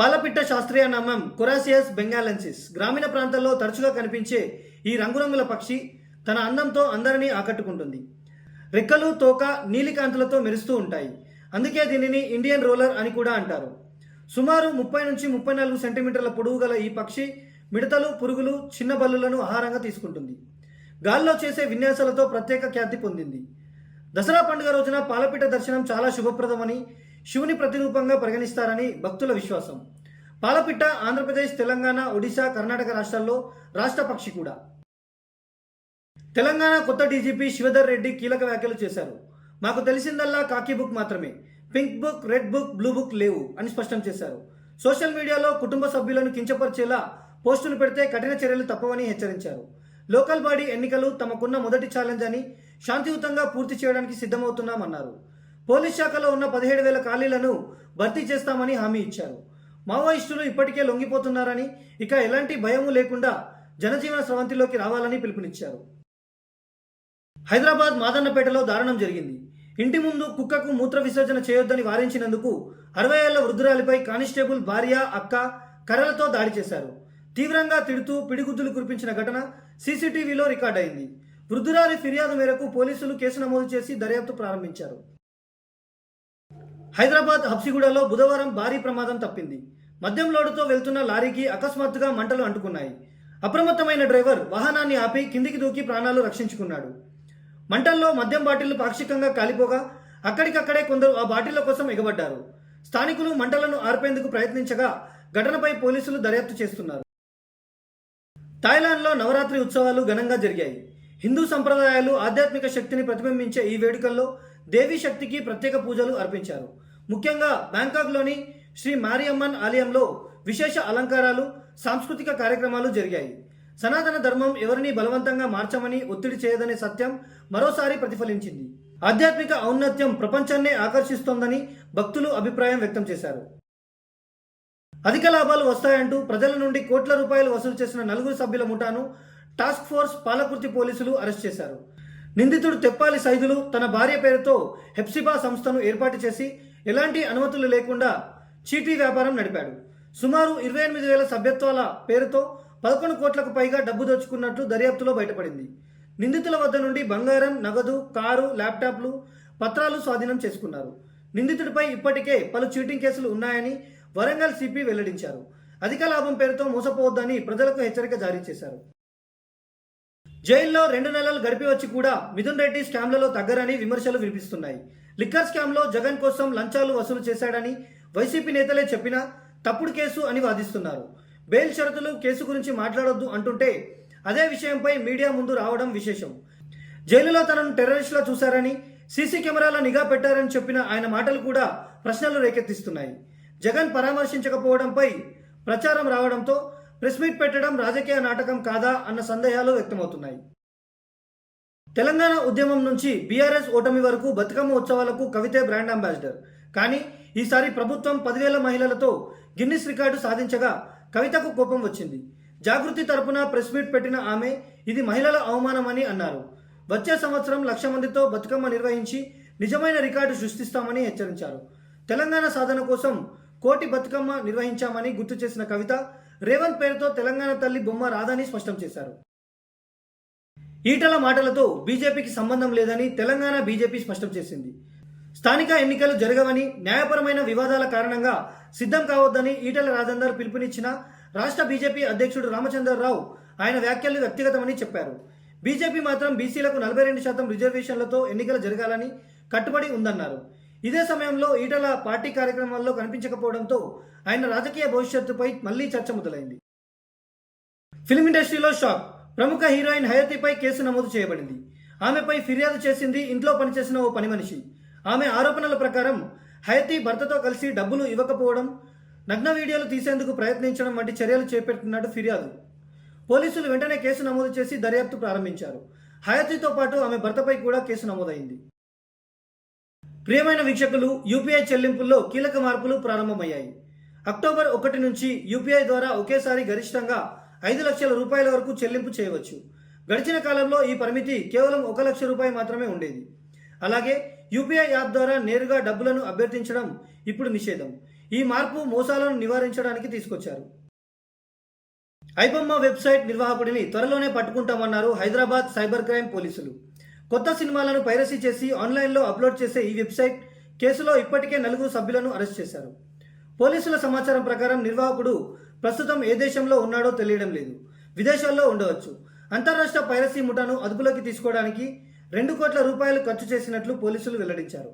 పాలపిట్ట శాస్త్రీయ నామం కొరాసియస్ బెంగాలెన్సిస్. గ్రామీణ ప్రాంతాల్లో తరచుగా కనిపించే ఈ రంగురంగుల పక్షి తన అందంతో అందరినీ ఆకట్టుకుంటుంది. రెక్కలు తోక నీలికాంతులతో మెరుస్తూ ఉంటాయి. అందుకే దీనిని ఇండియన్ రోలర్ అని కూడా అంటారు. సుమారు ముప్పై నుంచి ముప్పై నాలుగు సెంటీమీటర్ల పొడవు గల ఈ పక్షి మిడతలు పురుగులు చిన్న బల్లులను ఆహారంగా తీసుకుంటుంది. గాల్లో చేసే విన్యాసాలతో ప్రత్యేక ఖ్యాతి పొందింది. దసరా పండుగ రోజున పాలపిట్ట దర్శనం చాలా శుభప్రదమని శివుని ప్రతిరూపంగా పరిగణిస్తారని భక్తుల విశ్వాసం. పాలపిట్ట ఆంధ్రప్రదేశ్ తెలంగాణ ఒడిశా కర్ణాటక రాష్ట్రాల్లో రాష్ట్ర పక్షి కూడా. తెలంగాణ కొత్త డీజీపీ శివధర్ రెడ్డి కీలక వ్యాఖ్యలు చేశారు. మాకు తెలిసిందల్లా కాకి బుక్ మాత్రమే. Pink book red book blue book లేవు అని స్పష్టం చేశారు. సోషల్ మీడియాలో కుటుంబ సభ్యులను కించపరిచేలా పోస్టులు పెడితే కఠిన చర్యలు తప్పవని హెచ్చరించారు. లోకల్ బాడీ ఎన్నికలు తమకున్న మొదటి ఛాలెంజ్ అని శాంతియుతంగా పూర్తి చేయడానికి సిద్ధమవుతున్నామన్నారు. పోలీస్ శాఖలో ఉన్న పదిహేడు వేల ఖాళీలను భర్తీ చేస్తామని హామీ ఇచ్చారు. మావోయిస్టులు ఇప్పటికే లొంగిపోతున్నారని ఇక ఎలాంటి భయము లేకుండా జనజీవన స్రవంతిలోకి రావాలని పిలుపునిచ్చారు. హైదరాబాద్ మాదన్నపేటలో దారుణం జరిగింది. ఇంటి ముందు కుక్కకు మూత్ర విసర్జన చేయొద్దని వారించినందుకు అరవై ఏళ్ళ వృద్ధురాలిపై కానిస్టేబుల్ భార్య అక్క కర్రలతో దాడి చేశారు. తీవ్రంగా తిడుతూ పిడిగుద్దులు కురిపించిన ఘటన సీసీటీవీలో రికార్డైంది వృద్ధురాలి ఫిర్యాదు మేరకు పోలీసులు కేసు నమోదు చేసి దర్యాప్తు ప్రారంభించారు. హైదరాబాద్ హబ్సిగూడలో బుధవారం భారీ ప్రమాదం తప్పింది. మద్యం లోడుతో వెళ్తున్న లారీకి అకస్మాత్తుగా మంటలు అంటుకున్నాయి. అప్రమత్తమైన డ్రైవర్ వాహనాన్ని ఆపి కిందికి దూకి ప్రాణాలు రక్షించుకున్నాడు. మంటల్లో మద్యం బాటిళ్ళు పాక్షికంగా కాలిపోగా అక్కడికక్కడే కొందరు ఆ బాటిళ్ళ కోసం ఎగబడ్డారు. స్థానికులు మంటలను ఆర్పేందుకు ప్రయత్నించగా ఘటనపై పోలీసులు దర్యాప్తు చేస్తున్నారు. థాయిలాండ్లో నవరాత్రి ఉత్సవాలు ఘనంగా జరిగాయి. హిందూ సంప్రదాయాలు ఆధ్యాత్మిక శక్తిని ప్రతిబింబించే ఈ వేడుకల్లో దేవీ శక్తికి ప్రత్యేక పూజలు అర్పించారు. ముఖ్యంగా బ్యాంకాక్లోని శ్రీ మారియమ్మన్ ఆలయంలో విశేష అలంకారాలు సాంస్కృతిక కార్యక్రమాలు జరిగాయి. సనాతన ధర్మం ఎవరిని బలవంతంగా మార్చమని ఒత్తిడి చేయదనే సత్యం మరోసారి ప్రతిఫలించింది. ఆధ్యాత్మిక ఔన్నత్యం ప్రపంచాన్నే ఆకర్షిస్తోందని భక్తులు అభిప్రాయం వ్యక్తం చేశారు. అధిక లాభాలు వస్తాయంటూ ప్రజల నుండి కోట్ల రూపాయలు వసూలు చేసిన నలుగురు సభ్యుల ముఠాను టాస్క్ ఫోర్స్ పాలకుర్తి పోలీసులు అరెస్ట్ చేశారు. నిందితుడు తెప్పాలి సైదులు తన భార్య పేరుతో హెప్సిబా సంస్థను ఏర్పాటు చేసి ఎలాంటి అనుమతులు లేకుండా చీటీ వ్యాపారం నడిపాడు. సుమారు ఇరవై ఎనిమిది వేల సభ్యత్వాల పేరుతో పదకొండు కోట్లకు పైగా డబ్బు దోచుకున్నట్లు దర్యాప్తులో బయటపడింది. నిందితుల వద్ద నుండి బంగారం నగదు కారు ల్యాప్టాప్లు పత్రాలు స్వాధీనం చేసుకున్నారు. నిందితుడిపై ఇప్పటికే పలు చీటింగ్ కేసులు ఉన్నాయని వరంగల్ సిపి వెల్లడించారు. అధిక లాభం పేరుతో మోసపోవద్దని ప్రజలకు హెచ్చరిక జారీ చేశారు. జైల్లో రెండు నెలలు గడిపి వచ్చి కూడా మిథున్ రెడ్డి స్కామ్లలో తగ్గరని విమర్శలు వినిపిస్తున్నాయి. లిక్కర్ స్కామ్లో జగన్ కోసం లంచాలు వసూలు చేశాడని వైసీపీ నేతలే చెప్పినా తప్పుడు కేసు అని వాదిస్తున్నారు. బెయిల్ షరతులు కేసు గురించి మాట్లాడొద్దు అంటుంటే అదే విషయంపై మీడియా ముందు రావడం విశేషం. జైలులో తనను టెర్రరిస్ట్లా చూశారని సీసీ కెమెరాల నిఘా పెట్టారని చెప్పిన ఆయన మాటలు కూడా ప్రశ్నలు రేకెత్తిస్తున్నాయి. జగన్ పరామర్శించకపోవడంపై ప్రచారం రావడంతో ప్రెస్ మీట్ పెట్టడం రాజకీయ నాటకం కాదా అన్న సందేహాలు వ్యక్తమవుతున్నాయి. తెలంగాణ ఉద్యమం నుంచి బీఆర్ఎస్ ఓటమి వరకు బతుకమ్మ ఉత్సవాలకు కవితే బ్రాండ్ అంబాసిడర్. కానీ ఈసారి ప్రభుత్వం పదివేల మహిళలతో గిన్నిస్ రికార్డు సాధించగా కవితకు కోపం వచ్చింది. జాగృతి తరపున ప్రెస్ మీట్ పెట్టిన ఆమె ఇది మహిళల అవమానమని అన్నారు. వచ్చే సంవత్సరం లక్ష మందితో బతుకమ్మ నిర్వహించి నిజమైన రికార్డు సృష్టిస్తామని హెచ్చరించారు. తెలంగాణ సాధన కోసం కోటి బతుకమ్మ నిర్వహించామని గుర్తు చేసిన కవిత రేవంత్ పేరుతో తెలంగాణ తల్లి బొమ్మ రాదని స్పష్టం చేశారు. ఈటల మాటలతో బీజేపీకి సంబంధం లేదని తెలంగాణ బీజేపీ స్పష్టం చేసింది. స్థానిక ఎన్నికలు జరగవని న్యాయపరమైన వివాదాల కారణంగా సిద్ధం కావద్దని ఈటల రాజేందర్ పిలుపునిచ్చిన రాష్ట్ర బీజేపీ అధ్యక్షుడు రామచంద్రరావు ఆయన వ్యాఖ్యలు వ్యక్తిగతమని చెప్పారు. బీజేపీ మాత్రం బీసీలకు నలభై రెండు శాతం రిజర్వేషన్లతో ఎన్నికలు జరగాలని కట్టుబడి ఉందన్నారు. ఇదే సమయంలో ఈటల పార్టీ కార్యక్రమాల్లో కనిపించకపోవడంతో ఆయన రాజకీయ భవిష్యత్తుపై మళ్ళీ చర్చ మొదలైంది. ఫిల్మ్ ఇండస్ట్రీలో షాక్. ప్రముఖ హీరోయిన్ హయతిపై కేసు నమోదు చేయబడింది. ఆమెపై ఫిర్యాదు చేసింది ఇంట్లో పనిచేసిన ఓ పని మనిషి. ఆమె ఆరోపణల ప్రకారం హయతి భర్తతో కలిసి డబ్బులు ఇవ్వకపోవడం నగ్న వీడియోలు తీసేందుకు ప్రయత్నించడం వంటి చర్యలు చేపట్టినట్టు ఫిర్యాదు. పోలీసులు వెంటనే కేసు నమోదు చేసి దర్యాప్తు ప్రారంభించారు. హయతితో పాటు ఆమె భర్తపై కూడా కేసు నమోదైంది. ప్రియమైన వీక్షకులు యూపీఐ చెల్లింపుల్లో కీలక మార్పులు ప్రారంభమయ్యాయి. అక్టోబర్ ఒకటి నుంచి యూపీఐ ద్వారా ఒకేసారి గరిష్టంగా ఐదు లక్షల రూపాయల వరకు చెల్లింపు చేయవచ్చు. గడిచిన కాలంలో ఈ పరిమితి కేవలం ఒక లక్ష రూపాయి మాత్రమే ఉండేది. అలాగే యూపీఐ యాప్ ద్వారా నేరుగా డబ్బులను అభ్యర్థించడం ఇప్పుడు నిషేధం. ఈ మార్పు మోసాలను నివారించడానికి తీసుకొచ్చారు. ఐబొమ్మ వెబ్సైట్ నిర్వాహకుడిని త్వరలోనే పట్టుకుంటామన్నారు హైదరాబాద్ సైబర్ క్రైమ్ పోలీసులు. కొత్త సినిమాలను పైరసీ చేసి ఆన్లైన్లో అప్లోడ్ చేసే ఈ వెబ్సైట్ కేసులో ఇప్పటికే నలుగురు సభ్యులను అరెస్ట్ చేశారు. పోలీసుల సమాచారం ప్రకారం నిర్వాహకుడు ప్రస్తుతం ఏ దేశంలో ఉన్నాడో తెలియడం లేదు. విదేశాల్లో ఉండవచ్చు. అంతర్రాష్ట్ర పైరసీ ముఠాను అదుపులోకి తీసుకోవడానికి రెండు కోట్ల రూపాయలు ఖర్చు చేసినట్లు పోలీసులు వెల్లడించారు.